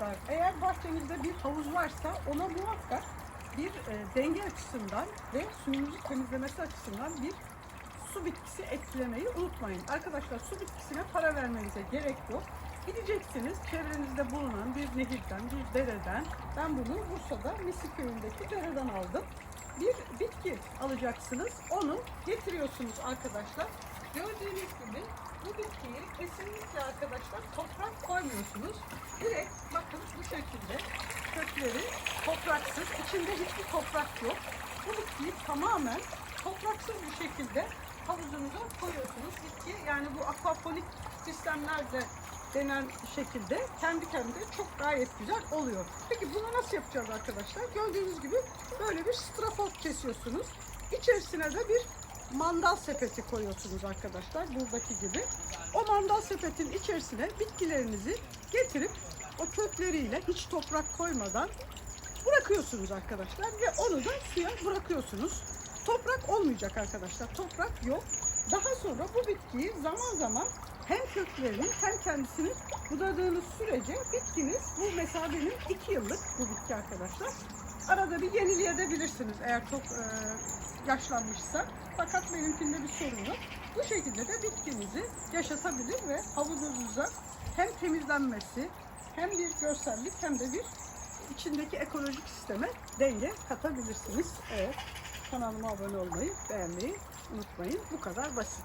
arkadaşlar eğer bahçenizde bir havuz varsa ona muhakkak bir e, denge açısından ve suyunuzu temizlemesi açısından bir su bitkisi eklemeyi unutmayın. Arkadaşlar su bitkisine para vermenize gerek yok. Gideceksiniz çevrenizde bulunan bir nehirden, bir dereden. Ben bunu Bursa'da Misi köyündeki dereden aldım. Bir bitki alacaksınız. Onu getiriyorsunuz arkadaşlar. Gördüğünüz gibi bu bitkiyi kesinlikle arkadaşlar toprak koymuyorsunuz. Direkt bu şekilde kökleri topraksız, içinde hiçbir toprak yok. Bu bitkiyi tamamen topraksız bir şekilde havuzunuza koyuyorsunuz. Bitki yani bu akvaponik sistemlerde denen şekilde kendi kendine çok gayet güzel oluyor. Peki bunu nasıl yapacağız arkadaşlar? Gördüğünüz gibi böyle bir strafor kesiyorsunuz. İçerisine de bir mandal sepeti koyuyorsunuz arkadaşlar buradaki gibi. O mandal sepetin içerisine bitkilerinizi getirip kökleriyle hiç toprak koymadan bırakıyorsunuz arkadaşlar ve onu da suya bırakıyorsunuz. Toprak olmayacak arkadaşlar. Toprak yok. Daha sonra bu bitkiyi zaman zaman hem köklerini hem kendisini budadığınız sürece bitkiniz bu mesela benim iki yıllık bu bitki arkadaşlar. Arada bir yenileyebilirsiniz eğer çok e, yaşlanmışsa. Fakat benimkinde bir sorun yok. Bu şekilde de bitkinizi yaşatabilir ve havuzunuza hem temizlenmesi hem bir görsellik hem de bir içindeki ekolojik sisteme denge katabilirsiniz. Evet. Kanalıma abone olmayı, beğenmeyi unutmayın. Bu kadar basit.